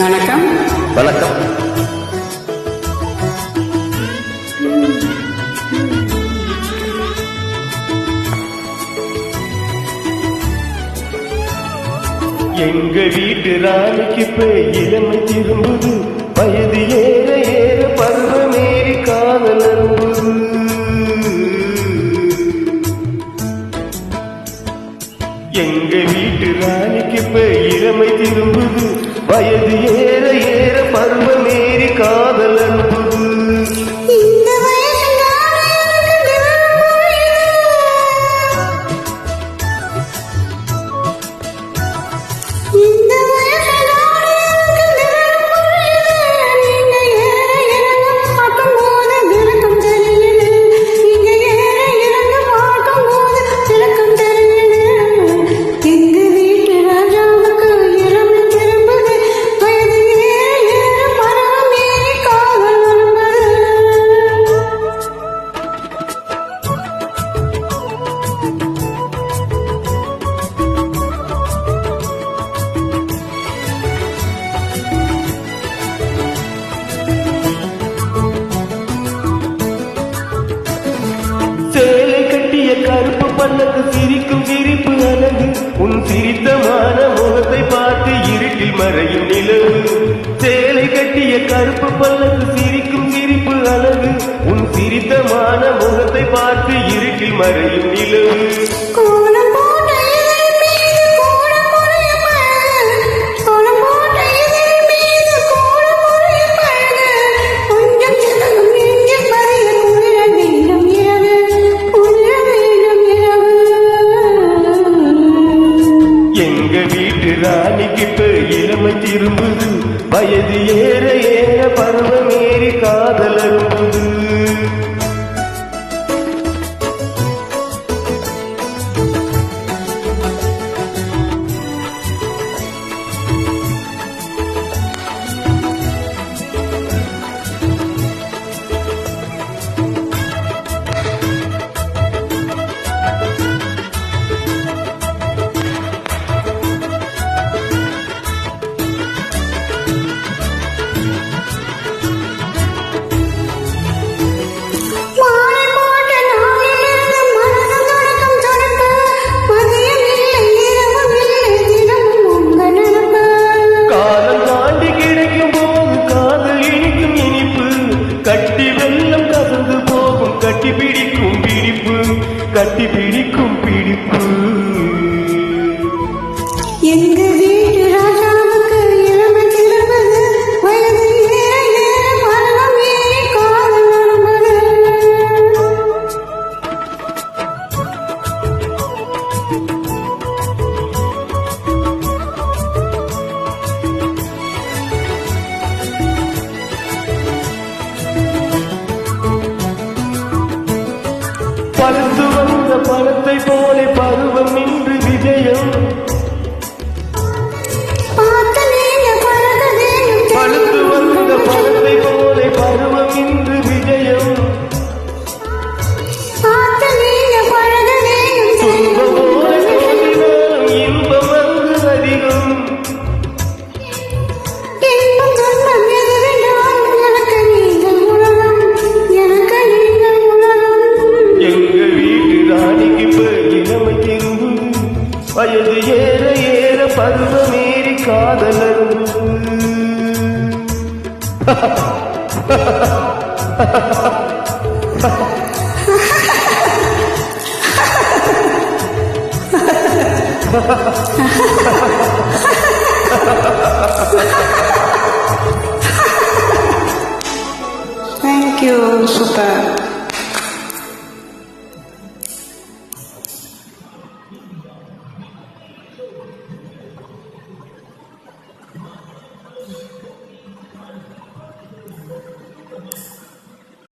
வணக்கம். வணக்கம். எங்க வீட்டு ராணிக்கு போய் இளமை திரும்புது வயது ஏற ஏற பருவமேறி காதல் அரும்புது. எங்க வீட்டு ராணிக்கு போய் இளமை திரும்புது வயது ஏற ஏற பருவமேறி காதலன் நீளமான முகத்தை பார்த்து இருட்டில் மறையும் நிலவு. ராணிக்கிட்ட இளமை திரும்புது. வயது ஏற ஏற பருவம் ஏறி காதல கட்டி பிடிக்கும் பிடிப்பு. எங்க வீட்டு ராஜாவுக்கு ಕಿವಿಗಳು பருவது ஏற ஏற பருவமேறி காதலரும் Thank you, super.